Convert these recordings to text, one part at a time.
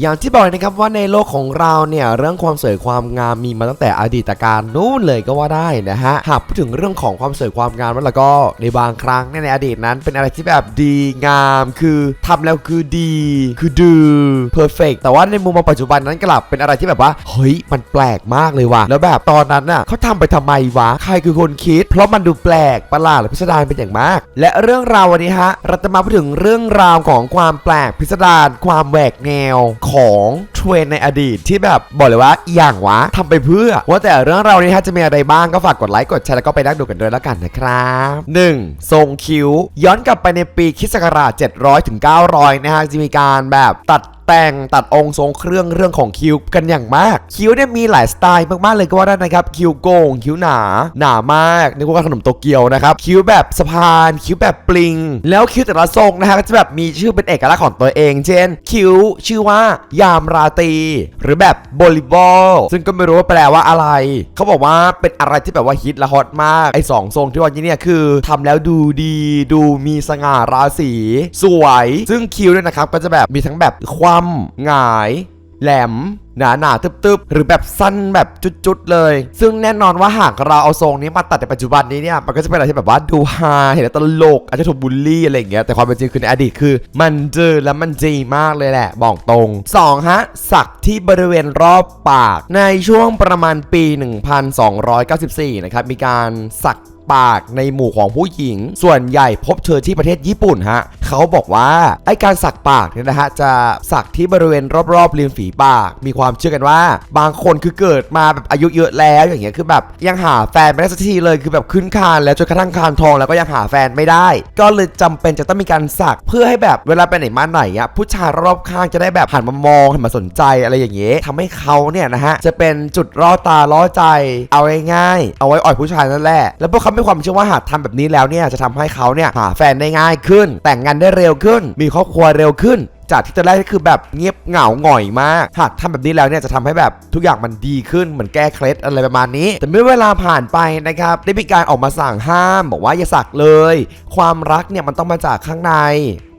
อย่างที่บอกนะครับว่าในโลกของเราเนี่ยเรื่องความสวยความงามมีมาตั้งแต่อดีตการนู้นเลยก็ว่าได้นะฮะหากพูดถึงเรื่องของความสวยความงามแล้วก็ในบางครั้งเนี่ยในอดีตนั้น เป็นอะไรที่แบบดีงาม คือทำแล้วคือดี คือดือเพอร์เฟกแต่ว่าในมุมมองปัจจุบันนั้นกลับเป็นอะไรที่แบบว่าเฮ้ยมันแปลกมากเลยว่ะแล้วแบบตอนนั้นน่ะเขาทำไปทำไมวะใครคือคนคิด เพราะมันดูแปลกประหลาดและพิสดารเป็นอย่างมาก และเรื่องราววันนี้ฮะเราจะมาพูดถึงเรื่องราวของความแปลกพิสดารความแหวกแนวของเทรนในอดีตที่แบบบอกเลยว่าอย่างวะทำไปเพื่อ ว่าแต่เรื่องราวนี้ฮะจะมีอะไรบ้างก็ฝากกดไลค์กดแชร์แล้วก็ไปนั่งดูกันด้วยแล้วกันนะครับ 1. ทรงคิ้ว ย้อนกลับไปในปีคิสต์ศักราช700ถึง900นะฮะจะมีการแบบตัด แต่งตัดองค์ทรงเครื่องเรื่องของคิ้วกันอย่างมาก คิ้วเนี่ยมีหลายสไตล์มากๆเลยก็ว่าได้นะครับ คิ้วโก่งคิ้วหนา หนามากนึกว่าขนมโตเกียวนะครับคิ้วแบบสะพาน คิ้วแบบปลิง แล้วคิ้วแต่ละทรงนะฮะก็จะแบบมีชื่อเป็นเอกลักษณ์ของตัวเอง เช่น คิ้วชื่อว่ายามราตรีหรือแบบบริบอลซึ่งก็ไม่รู้ว่าแปลว่าอะไร เขาบอกว่าเป็นอะไรที่แบบว่าฮิตและฮอตมากไอ้สองทรงที่ว่านี้เนี่ยคือทำแล้วดูดี ดูมีสง่าราศีสวย ซึ่งคิ้วเนี่ยนะครับก็จะแบบมีทั้งแบบคว่ำหงาย แหลม หนาหนาๆตึบๆ หรือแบบสั้นแบบจุดๆเลย ซึ่งแน่นอนว่าหากเราเอาทรงนี้มาตัดในปัจจุบันนี้เนี่ย มันก็จะเป็นอะไรที่แบบว่าดูฮาเห็นแล้วตลก อาจจะถูกบูลลี่อะไรอย่างเงี้ย แต่ความเป็นจริงคือในอดีตคือ มันเจอแล้วมันจีมากเลยแหละ บอกตรง2ฮะ สักที่บริเวณรอบปาก ในช่วงประมาณปี 1294 นะครับ มีการสัก ปากในหมู่ของผู้หญิง ส่วนใหญ่พบเจอที่ประเทศญี่ปุ่นฮะเขาบอกว่าไอการสักปากเนี่ยนะฮะจะสักที่บริเวณรอบๆริมฝีปาก มีความเชื่อกันว่า บางคนคือเกิดมาแบบอายุเยอะแล้วอย่างเงี้ยคือแบบยังหาแฟนไม่ได้สักทีเลยคือแบบขึ้นคานแล้วจนกระทั่งคานทองแล้วก็ยังหาแฟนไม่ได้ ก็เลยจำเป็นจะต้องมีการสักเพื่อให้แบบเวลาไปไหนมาไหนอะผู้ชายรอบข้างจะได้แบบหันมามองหันมาสนใจอะไรอย่างเงี้ยทำให้เขาเนี่ยนะฮะจะเป็นจุดล่อตาล่อใจเอาง่ายๆเอาไว้อ่อยผู้ชายนั่นแหละแล้วพวกเขามีความเชื่อว่าหากทำแบบนี้แล้วเนี่ยจะทำให้เขาเนี่ยหาแฟนได้ง่ายขึ้น แต่งงานได้เร็วขึ้น มีครอบครัวเร็วขึ้นจากที่ตอนแรกก็คือแบบเงียบเหงาหงอยมาก หากทำแบบนี้แล้วเนี่ยจะทำให้แบบทุกอย่างมันดีขึ้นเหมือนแก้เคล็ดอะไรประมาณนี้ แต่เมื่อเวลาผ่านไปนะครับได้มีการออกมาสั่งห้าม บอกว่าอย่าสักเลย ความรักเนี่ยมันต้องมาจากข้างใน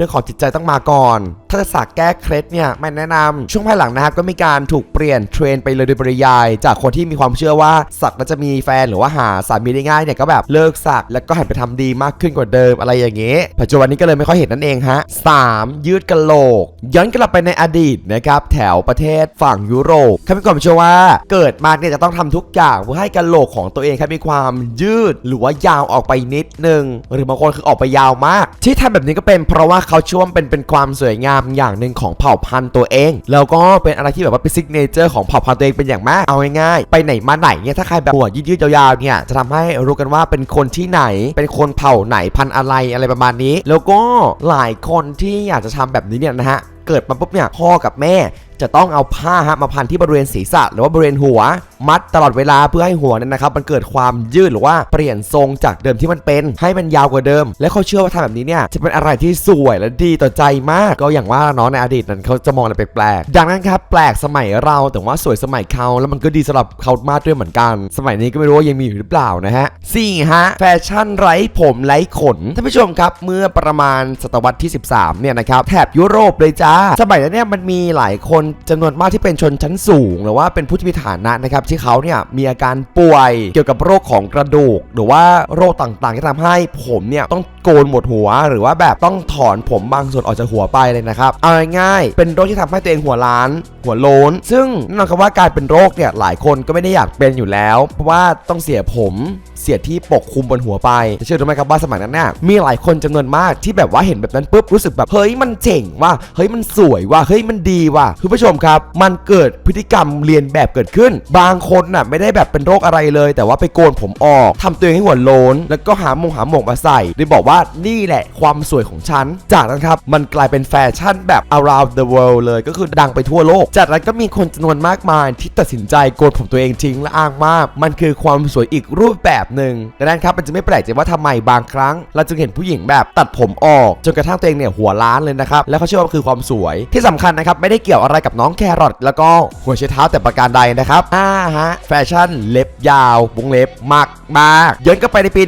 รื่องของจิตใจต้องมาก่อนถ้าจะสักแก้เคล็ดเนี่ยไม่แนะนำช่วงภายหลังนะครับก็มีการถูกเปลี่ยนเทรนไปเลยโดยปริยาย จากคนที่มีความเชื่อว่าสักแล้วจะมีแฟนหรือว่าหาสามีได้ง่ายเนี่ยก็แบบเลิกสักแล้วก็หันไปทำดีมากขึ้นกว่าเดิมอะไรอย่างเงี้ยปัจจุบันนี้ก็เลยไม่ค่อยเห็นนั่นเองฮะ 3. ยืดกะโหลก ย้อนกลับไปในอดีตนะครับแถวประเทศฝั่งยุโรปเขามีความเชื่อว่าเกิดมาเนี่ยจะต้องทำทุกอย่างเพื่อให้กะโหลกของตัวเองครับมีความยืดหรือว่ายาวออกไปนิดนึงหรือบางคนคือออกไปยาวมาก ที่ทำแบบนี้ก็เป็นเพราะว่าเขาเชื่อว่าเป็นเป็นความสวยงามอย่างหนึ่งของเผ่าพันธุ์ตัวเอง แล้วก็เป็นอะไรที่แบบว่าเป็นซิกเนเจอร์ของเผ่าพันธุ์ตัวเองเป็นอย่างมากเอาง่ายๆไปไหนมาไหนเนี่ยถ้าใครแบบหัวยืดๆยาวๆเนี่ยจะทำให้รู้กันว่าเป็นคนที่ไหน เป็นคนเผ่าไหนพันธุ์อะไรอะไรประมาณนี้ แล้วก็หลายคนที่อยากจะทำแบบนี้เนี่ยนะฮะเกิดมาปุ๊บเนี่ยพ่อกับแม่จะต้องเอาผ้าฮะมาพันที่บริเวณศีรษะหรือว่าบริเวณหัว มัดตลอดเวลาเพื่อให้หัวนี่ยนะครับมันเกิดความยืดหรือว่าเปลี่ยนทรงจากเดิมที่มันเป็น ให้มันยาวกว่าเดิม และเขาเชื่อว่าทำแบบนี้เนี่ยจะเป็นอะไรที่สวยและดีต่อใจมากก็อย่างว่าเนาะในอดีตนั้นเขาจะมองอะไรแปลกๆดังนั้นครับแปลกสมัยเราแต่ว่าสวยสมัยเขาแล้วมันก็ดีสำหรับเขามากด้วยเหมือนกัน สมัยนี้ก็ไม่รู้ว่ายังมีอยู่หรือเปล่านะฮะสี่ฮะแฟชั่นไร้ผมไร้ขนท่านผู้ชมครับเมื่อประมาณศตวรรษที่ 13เนี่ยนะครับแถบยุโรปเลยจ้าสมัยนั้นเนี่ยมันมีหลายคนจำนวนมากที่เป็นชนชั้นสูง หรือว่าเป็นผู้ที่มีฐานะนะครับที่เขาเนี่ยมีอาการป่วยเกี่ยวกับโรคของกระดูก หรือว่าโรคต่างๆ ที่ทำให้ผมเนี่ยต้องโกนหมดหัว หรือว่าแบบต้องถอนผมบางส่วนออกจากหัวไปเลยนะครับเอาง่ายๆเป็นโรคที่ทำให้ตัวเองหัวล้าน หัวโล้นซึ่งแน่นอนครับว่าการเป็นโรคเนี่ยหลายคนก็ไม่ได้อยากเป็นอยู่แล้ว เพราะว่าต้องเสียผม เสียดที่ปกคลุมบนหัวไปแต่เชื่อรู้ไหมครับว่าสมัยนั้นเนี่ยมีหลายคนจำนวนมากที่แบบว่าเห็นแบบนั้นปุ๊บรู้สึกแบบเฮ้ยมันเจ๋งว่ะเฮ้ยมันสวยว่ะเฮ้ยมันดีว่ะคุณผู้ชมครับ มันเกิดพฤติกรรมเรียนแบบเกิดขึ้น บางคนน่ะไม่ได้แบบเป็นโรคอะไรเลย แต่ว่าไปโกนผมออกทำตัวเองให้หัวโลน แล้วก็หามงหาหมวกมาใส่โดยบอกว่านี่แหละความสวยของฉัน จากนั้นครับมันกลายเป็นแฟชั่นแบบ around the world เลยก็คือดังไปทั่วโลก จากนั้นก็มีคนจำนวนมากมายที่ตัดสินใจโกนผมตัวเองทิ้งและอ้างว่ามันคือความสวยอีกรูปแบบหนึ่งดังนั้นครับมันจะไม่แปลกใจว่าทำไมบางครั้ง เราจึงเห็นผู้หญิงแบบตัดผมออก จนกระทั่งตัวเองเนี่ยหัวล้านเลยนะครับแล้วเขาเชื่อว่ามันคือความสวยที่สำคัญนะครับไม่ได้เกี่ยวอะไรกับน้องแครอทแล้วก็หัวไชเท้าแต่ประการใดนะครับอ่าฮะแฟชั่นเล็บยาววงเล็บมากมากย้อนกลับไปในปี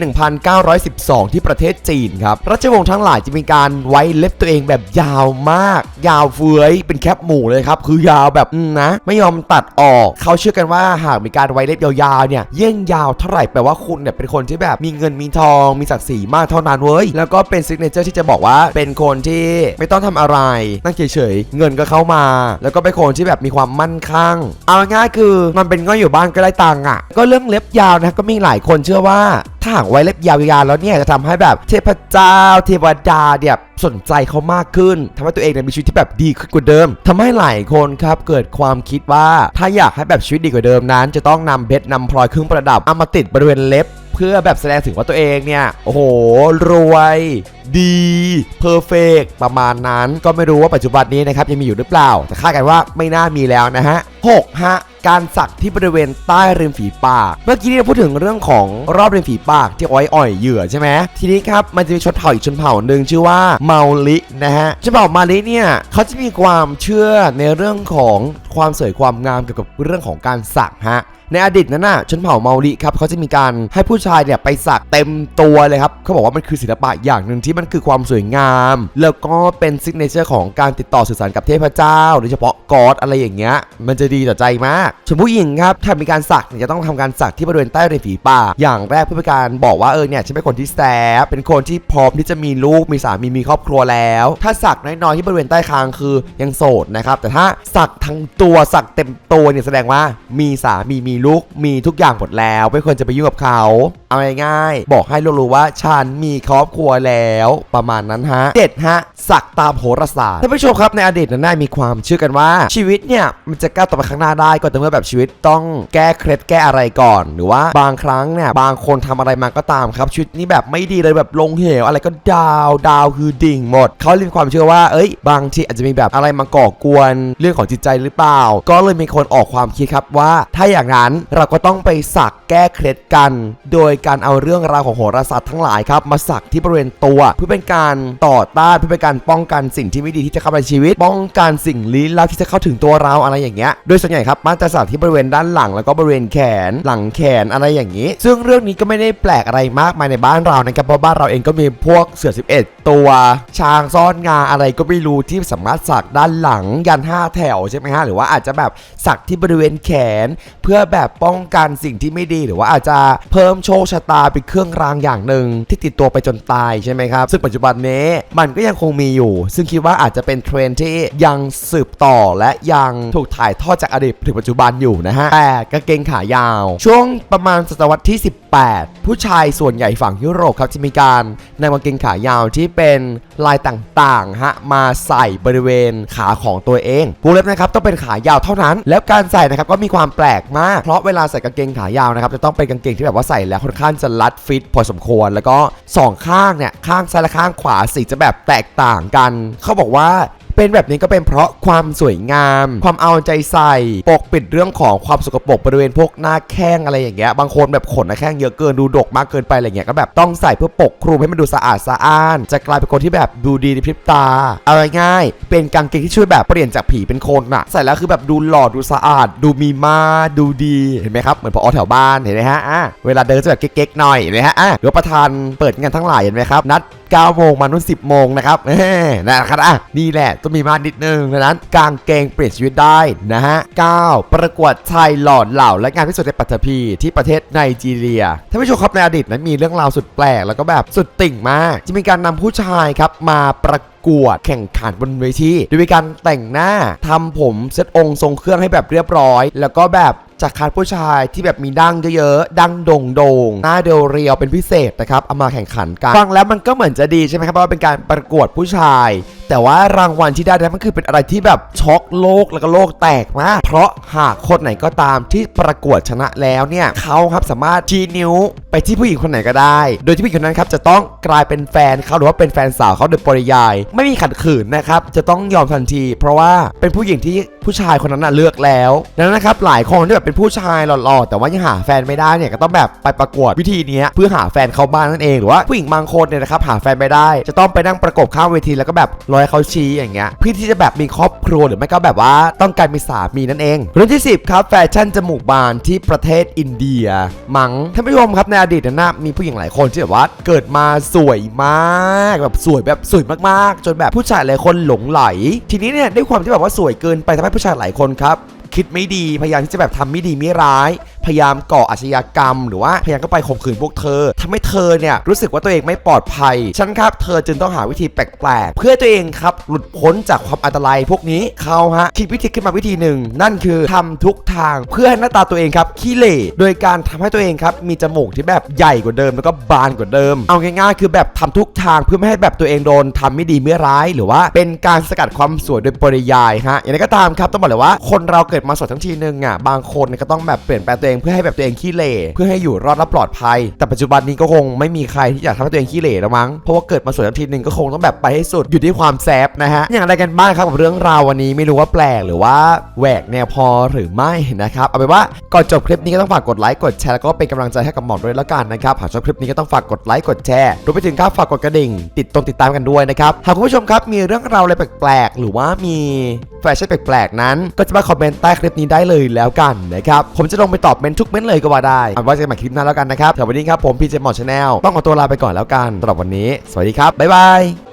1912 ที่ประเทศจีนครับราชวงศ์ทั้งหลายจะมีการไว้เล็บตัวเองแบบยาวมาก ยาวเฟื้อยเป็นแคปหมูเลยครับคือยาวแบบอืมนะ ไม่ยอมตัดออก เขาเชื่อกันว่าหากมีการไว้เล็บยาวๆเนี่ยเยิ่งยาวเท่าไหร่แปลว่าคณเนี่ยเป็นคนที่แบบมีเงินมีทองมีศักดิ์ศรีมากเท่านั้นเว้ยแล้วก็เป็นซิกเนเจอร์ที่จะบอกว่าเป็นคนที่ไม่ต้องทำอะไร นั่งเฉยๆ เงินก็เข้ามา แล้วก็เป็นคนที่แบบมีความมั่นคงเอาง่ายคือมันเป็นง่อยอยู่บ้านก็ได้ตังค์อะ ก็เรื่องเล็บยาวนะก็มีหลายคนเชื่อว่าถ้าหากไว้เล็บยาวๆแล้วเนี่ยจะทำให้แบบเทพเจ้า เทวดาเนี่ยสนใจเขามากขึ้นทำให้ตัวเองเนี่ยมีชีวิตที่แบบดีขึ้นกว่าเดิมทำให้หลายคนครับเกิดความคิดว่าถ้าอยากให้แบบชีวิตดีกว่าเดิมนั้น จะต้องนำเพชรนำพลอยเครื่องประดับเอามาติดบริเวณเล็บ พื่อแบบแสดงถึงว่าตัวเองเนี่ย โอ้โห รวย ดีเพอร์เฟกประมาณนั้น ก็ไม่รู้ว่าปัจจุบันนี้นะครับยังมีอยู่หรือเปล่า แต่คาดกันว่าไม่น่ามีแล้วนะฮะ 6. ฮะการสักที่บริเวณใต้ริมฝีปาก เมื่อกี้นี่เราพูดถึงเรื่องของรอบริมฝีปากที่อาไว้อ่อยเหยื่อใช่ไหมทีนี้ครับมันจะมีชนเผ่าอีกชนเผ่าหนึ่งชื่อว่าเมาลินะฮะชนเผ่ามาลิเนี่ยเขาจะมีความเชื่อในเรื่องของความสวยความงามเกี่ยวกับเรื่องของการสักฮะ ในอดีตนั้นน่ะชนเผ่าเมาลิครับเขาจะมีการให้ผู้ชายเนี่ยไปสักเต็มตัวเลยครับเขาบอกว่ามันคือศิลปะอย่างหนึ่งที่มันคือความสวยงาม แล้วก็เป็นซิกเนเจอร์ของการติดต่อสื่อสารกับเทพเจ้าโดยเฉพาะกอดอะไรอย่างเงี้ยมันจะดีต่อใจมากส่วนผู้หญิงครับถ้ามีการสักเนี่ยจะต้องทำการสักที่บริเวณใต้ริมฝีปากอย่างแรกเพื่อเป็นการบอกว่าเออเนี่ยฉันเป็นคนที่แซบเป็นคนที่พร้อมที่จะมีลูกมีสามีมีครอบครัวแล้ว ถ้าสักน้อยๆที่บริเวณใต้คางคือยังโสดนะครับแต่ถ้าสักทั้งตัวสักเต็มตัวเนี่ยแสดงว่ามีสามีมีลูกมีทุกอย่างหมดแล้ว ไม่ควรจะไปยุ่งกับเขา เอาง่ายๆบอกให้ลูกรู้ว่าฉันมีครอบครัวแล้ว ประมาณนั้นฮะเจ็ดฮะสักตามโหราศาสตร์ท่านผู้ชมครับในอดีตนั้นนะมีความเชื่อกันว่า ชีวิตเนี่ยมันจะก้าวต่อไปข้างหน้าได้ก็แต่อเมื่อแบบชีวิตต้องแก้เคล็ดแก้อะไรก่อน หรือว่าบางครั้งเนี่ยบางคนทำอะไรมาก็ตามครับชีวิตนี้แบบไม่ดีเลยแบบลงเหวอะไรก็ดาวดาวคือดิ่งหมดเขาเลยมีความเชื่อว่า เอ้ย บางทีอาจจะมีแบบอะไรมาก่อกวนเรื่องของจิตใจหรือเปล่า ก็เลยมีคนออกความคิดครับว่า ถ้าอย่างนั้นเราก็ต้องไปสักแก้เคล็ดกัน โดยการเอาเรื่องราวของโหราศาสตร์ทั้งหลายครับมาสักที่บริเวณตัว เพื่อเป็นการต่อต้านเพื่อเป็นการป้องกันสิ่งที่ไม่ดีที่จะเข้ามาในชีวิต ป้องกันสิ่งลี้ลับที่จะเข้าถึงตัวเราอะไรอย่างเงี้ย โดยส่วนใหญ่ครับมักจะสักที่บริเวณด้านหลังแล้วก็บริเวณแขนหลังแขนอะไรอย่างนี้ ซึ่งเรื่องนี้ก็ไม่ได้แปลกอะไรมากมายในบ้านเรานะครับเพราะบ้านเราเองก็มีพวกเสือ 11 ตัว ช้างซ่อนงาอะไรก็ไม่รู้ที่สามารถสักด้านหลังยัน5แถวใช่ไหมฮะหรือว่าอาจจะแบบสักที่บริเวณแขน เพื่อแบบป้องกันสิ่งที่ไม่ดี หรือว่าอาจจะเพิ่มโชคชะตาเป็นเครื่องรางอย่างหนึ่งที่ติดตัวไปจนตายใช่ไหมครับ ซึ่งปัจจุบันนี้มันก็ยังคงมีอยู่ ซึ่งคิดว่าอาจจะเป็นเทรนที่ยังสืบต่อและยังถูกถ่ายทอดจากอดีตถึงปัจจุบันอยู่นะฮะแต่กางเกงขายาว ช่วงประมาณศตวรรษที่ 18 ผู้ชายส่วนใหญ่ฝั่งยุโรปครับจะมีการนำกางเกงขายาวที่เป็นลายต่างๆฮะมาใส่บริเวณขาของตัวเองวงเล็บนะครับต้องเป็นขายาวเท่านั้น แล้วการใส่นะครับก็มีความแปลกมากเพราะเวลาใส่กางเกงขายาวนะครับจะต้องเป็นกางเกงที่แบบว่าใส่แล้วค่อนข้างจะรัดฟิตพอสมควร แล้วก็สองข้างเนี่ยข้างซ้ายและข้างขวาสีจะแบบแตกต่างกัน เขาบอกว่า เป็นแบบนี้ก็เป็นเพราะความสวยงาม ความเอาใจใส่ ปกปิดเรื่องของความสกปรกบริเวณพวกหน้าแข้งอะไรอย่างเงี้ย บางคนแบบขนหน้าแข้งเยอะเกินดูดกมากเกินไปอะไรเงี้ย ก็แบบต้องใส่เพื่อปกคลุมให้มันดูสะอาดสะอ้าน จะกลายเป็นคนที่แบบดูดีในพริบตา เอาง่ายๆเป็นกางเกงที่ช่วยแบบเปลี่ยนจากผีเป็นคนน่ะใส่แล้วคือแบบดูหล่อดูสะอาด ดูมีมาดูดีเห็นไหมครับเหมือนพอแถวบ้านเห็นไหมฮะอะเวลาเดินจะแบบเก๊กๆหน่อยเห็นไหมฮะอะหรือประธานเปิดงานทั้งหลายเห็นไหมครับนัด 9โมงมานุ่น10โมงนะครับนะครับอะนี่แหละต้องมีมานิดนึงดังนั้นกางเกงเปลี่ยนชีวิตได้นะฮะ 9 ประกวดชายหล่อเหล่าและงานพิสูจน์ในปัตตภีที่ประเทศไนจีเรียท่านผู้ชมครับในอดีตนั้นมีเรื่องราวสุดแปลกแล้วก็แบบสุดติ่งมากจะมีการนำผู้ชายครับมาประกวดแข่งขันบนเวทีโดยการแต่งหน้าทำผมเซตองค์ทรงเครื่องให้แบบเรียบร้อย แล้วก็แบบ จากคัดผู้ชายที่แบบมีดั้งเยอะๆ ดั้งโด่งโด่งๆหน้าเดรียวเป็นพิเศษนะครับ เอามาแข่งขันกัน ฟังแล้วมันก็เหมือนจะดีใช่ไหมครับ เพราะว่าเป็นการประกวดผู้ชาย แต่ว่ารางวัลที่ได้นั้นมันคือเป็นอะไรที่แบบช็อกโลกแล้วก็โลกแตกมาก เพราะหากคนไหนก็ตามที่ประกวดชนะแล้วเนี่ยเขาครับสามารถชี้นิ้วไปที่ผู้หญิงคนไหนก็ได้ โดยที่ผู้หญิงคนนั้นครับจะต้องกลายเป็นแฟนเขาหรือว่าเป็นแฟนสาวเขาโดยปริยาย ไม่มีขัดขืนนะครับจะต้องยอมทันที เพราะว่าเป็นผู้หญิงที่ผู้ชายคนนั้นน่ะเลือกแล้วดังนั้นนะครับหลายคนที่แบบเป็นผู้ชายหล่อๆแต่ว่ายังหาแฟนไม่ได้เนี่ยก็ต้องแบบไปประกวดวิธีนี้เพื่อหาแฟนเขาบ้านนั่นเองหรือว่าผู้หญิงบางคนเนี่ยนะครับหาแฟนไม่ได้ จะต้องไปนั่งประกบข้างเวทีแล้วก็แบบรอยให้เขาชี้อย่างเงี้ยเพื่อที่จะแบบมีครอบครัวหรือไม่ก็แบบว่าต้องการมีสามีนั่นเองเรื่องที่ 10 ครับแฟชั่นจมูกบานที่ประเทศอินเดีย มังท่านผู้ชมครับในอดีตนะมีผู้หญิงหลายคนที่แบบว่าเกิดมาสวยมากแบบสวยแบบสวยมากๆ จนแบบผู้ชายหลายคนหลงไหล ทีนี้เนี่ยด้วยความที่แบบว่าสวยเกินไปทำให้ผู้ชายหลายคนครับ คิดไม่ดี พยายามที่จะแบบทำไม่ดีไม่ร้าย พยายามก่ออาชญากรรม หรือว่าพยายามก็ไปข่มขืนพวกเธอทำให้เธอเนี่ยรู้สึกว่าตัวเองไม่ปลอดภัย ฉันครับเธอจึงต้องหาวิธีแปลกๆ เพื่อตัวเองครับหลุดพ้นจากความอันตรายพวกนี้เขาฮะคิดวิธีขึ้นมาวิธีหนึ่ง นั่นคือทำทุกทางเพื่อให้หน้าตาตัวเองครับขี้เหร่โดยการทำให้ตัวเองครับมีจมูกที่แบบใหญ่กว่าเดิมแล้วก็บานกว่าเดิม เอาง่ายๆ คือแบบทำทุกทางเพื่อไม่ให้แบบตัวเองโดนทำไม่ดีไม่ร้าย หรือว่าเป็นการสกัดความสวยโดยปริยายฮะอย่างไรก็ตามครับต้องบอกเลยว่าคนเราเกิดมาสวยทั้งทีนึงอะบางคนเนี่ยก็ต้องแบบเปลี่ยนแปลงตัวเองเพื่อให้แบบตัวเองขี้เหร่เพื่อให้อยู่รอดและปลอดภัย แต่ปัจจุบันนี้ก็คงไม่มีใครที่อยากทำให้ตัวเองขี้เหร่แล้วมั้งเพราะว่าเกิดมาสวยทั้งทีนึงก็คงต้องแบบไปให้สุดอยู่ที่ความแซบนะฮะอย่างไรกันบ้างครับกับเรื่องราววันนี้ไม่รู้ว่าแปลกหรือว่าแหวกแนวพอหรือไม่นะครับเอาเป็นว่าก่อนจบคลิปนี้ก็ต้องฝากกดไลค์กดแชร์แล้วก็เป็นกำลังใจให้กับหมอด้วยแล้วกันนะครับหากชอบคลิปนี้ก็ต้องฝากกดไลค์กดแชร์รวมไปถึงครับฝากกดกระดิ่ง ติดตรงติดตามกันด้วยนะครับหากคุณผู้ชมครับมีเรื่องราวอะไรแปลกๆหรือว่ามีแฟชั่นแปลกๆนั้น ก็จะมาคอมเมนต์ใต้คลิปนี้ได้เลยแล้วกันนะครับผมจะลงไปตอบเมนทุกเมนเลยก็ว่าได้เอาไว้เจอกันใหม่คลิปหน้าแล้วกันนะครับสำหรับวันนี้ครับผมพีเจหมอชาแนลต้องขอตัวลาไปก่อนแล้วกันสำหรับวันนี้ สวัสดีครับบ๊ายบาย